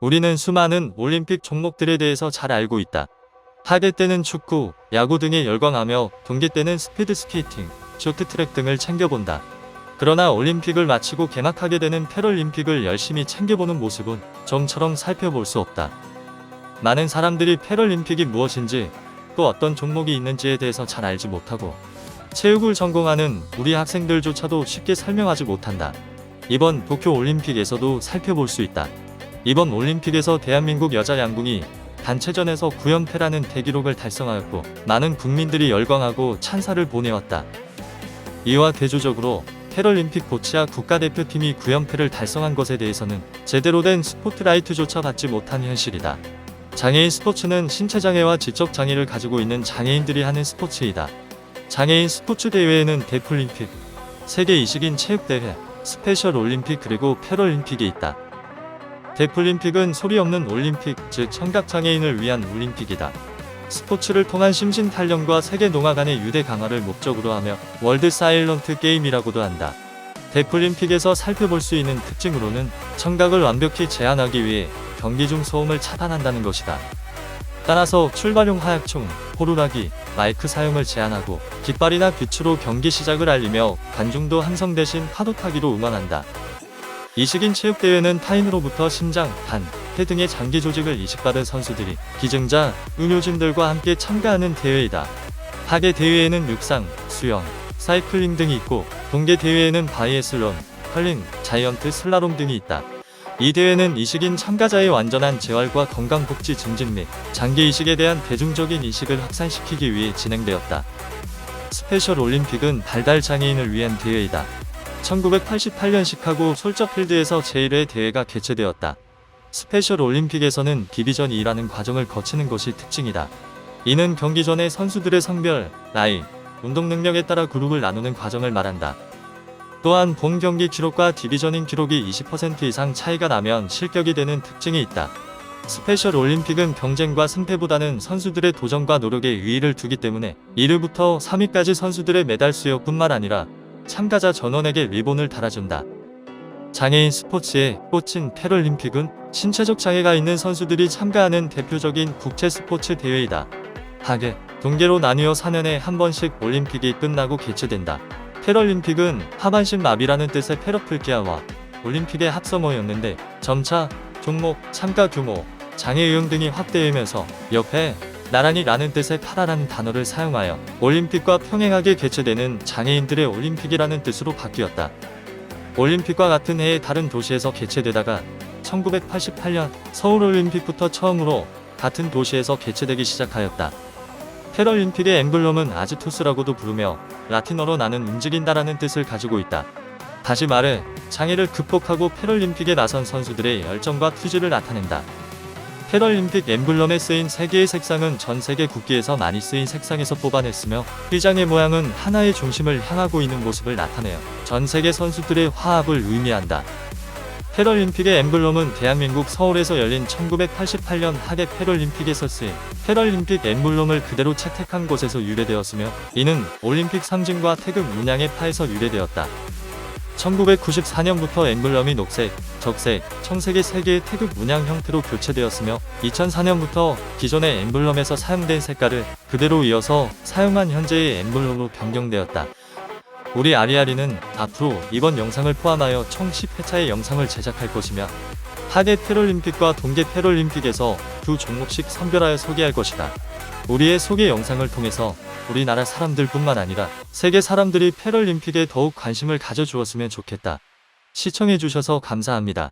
우리는 수많은 올림픽 종목들에 대해서 잘 알고 있다. 하계 때는 축구, 야구 등에 열광하며 동계 때는 스피드 스케이팅, 쇼트트랙 등을 챙겨본다. 그러나 올림픽을 마치고 개막하게 되는 패럴림픽을 열심히 챙겨보는 모습은 좀처럼 살펴볼 수 없다. 많은 사람들이 패럴림픽이 무엇인지 또 어떤 종목이 있는지에 대해서 잘 알지 못하고 체육을 전공하는 우리 학생들조차도 쉽게 설명하지 못한다. 이번 도쿄 올림픽에서도 살펴볼 수 있다. 이번 올림픽에서 대한민국 여자 양궁이 단체전에서 9연패라는 대기록을 달성하였고 많은 국민들이 열광하고 찬사를 보내왔다. 이와 대조적으로 패럴림픽 보치아 국가대표팀이 9연패를 달성한 것에 대해서는 제대로 된 스포트라이트조차 받지 못한 현실이다. 장애인 스포츠는 신체장애와 지적장애를 가지고 있는 장애인들이 하는 스포츠이다. 장애인 스포츠 대회에는 데플림픽, 세계 이식인 체육대회, 스페셜 올림픽 그리고 패럴림픽이 있다. 데플림픽은 소리 없는 올림픽, 즉 청각장애인을 위한 올림픽이다. 스포츠를 통한 심신 탄력과 세계 농화 간의 유대 강화를 목적으로 하며 월드 사일런트 게임이라고도 한다. 데플림픽에서 살펴볼 수 있는 특징으로는 청각을 완벽히 제한하기 위해 경기 중 소음을 차단한다는 것이다. 따라서 출발용 화약총, 호루라기, 마이크 사용을 제한하고 깃발이나 빛으로 경기 시작을 알리며 관중도 함성 대신 파도 타기로 응원한다. 이식인 체육대회는 타인으로부터 심장, 간, 폐 등의 장기 조직을 이식받은 선수들이 기증자, 의료진들과 함께 참가하는 대회이다. 하계 대회에는 육상, 수영, 사이클링 등이 있고 동계 대회에는 바이애슬론, 컬링, 자이언트 슬라롬 등이 있다. 이 대회는 이식인 참가자의 완전한 재활과 건강복지 증진 및 장기 이식에 대한 대중적인 인식을 확산시키기 위해 진행되었다. 스페셜 올림픽은 발달 장애인을 위한 대회이다. 1988년 시카고 솔저필드에서 제1회 대회가 개최되었다. 스페셜 올림픽에서는 디비전 2라는 과정을 거치는 것이 특징이다. 이는 경기 전에 선수들의 성별, 나이, 운동 능력에 따라 그룹을 나누는 과정을 말한다. 또한 본 경기 기록과 디비전인 기록이 20% 이상 차이가 나면 실격이 되는 특징이 있다. 스페셜 올림픽은 경쟁과 승패보다는 선수들의 도전과 노력에 의의를 두기 때문에 1위부터 3위까지 선수들의 메달 수여뿐만 아니라 참가자 전원에게 리본을 달아준다. 장애인 스포츠의 꽃인 패럴림픽은 신체적 장애가 있는 선수들이 참가하는 대표적인 국제 스포츠 대회이다. 하계, 동계로 나뉘어 4년에 한 번씩 올림픽이 끝나고 개최된다. 패럴림픽은 하반신 마비라는 뜻의 페러플기아와 올림픽의 합성어였는데 점차 종목, 참가 규모, 장애 유형 등이 확대되면서 옆에 나란히 라는 뜻의 파라라는 단어를 사용하여 올림픽과 평행하게 개최되는 장애인들의 올림픽이라는 뜻으로 바뀌었다. 올림픽과 같은 해에 다른 도시에서 개최되다가 1988년 서울올림픽부터 처음으로 같은 도시에서 개최되기 시작하였다. 패럴림픽의 엠블럼은 아즈투스라고도 부르며 라틴어로 나는 움직인다라는 뜻을 가지고 있다. 다시 말해 장애를 극복하고 패럴림픽에 나선 선수들의 열정과 투지를 나타낸다. 패럴림픽 엠블럼에 쓰인 세 개의 색상은 전 세계 국기에서 많이 쓰인 색상에서 뽑아냈으며 휘장의 모양은 하나의 중심을 향하고 있는 모습을 나타내어 전 세계 선수들의 화합을 의미한다. 패럴림픽의 엠블럼은 대한민국 서울에서 열린 1988년 하계 패럴림픽에서 쓰인 패럴림픽 엠블럼을 그대로 채택한 곳에서 유래되었으며 이는 올림픽 상징과 태극 문양의 파에서 유래되었다. 1994년부터 엠블럼이 녹색, 적색, 청색의 세 개의 태극 문양 형태로 교체되었으며 2004년부터 기존의 엠블럼에서 사용된 색깔을 그대로 이어서 사용한 현재의 엠블럼으로 변경되었다. 우리 아리아리는 앞으로 이번 영상을 포함하여 총 10회차의 영상을 제작할 것이며 하계 패럴림픽과 동계 패럴림픽에서 두 종목씩 선별하여 소개할 것이다. 우리의 소개 영상을 통해서 우리나라 사람들뿐만 아니라 세계 사람들이 패럴림픽에 더욱 관심을 가져주었으면 좋겠다. 시청해주셔서 감사합니다.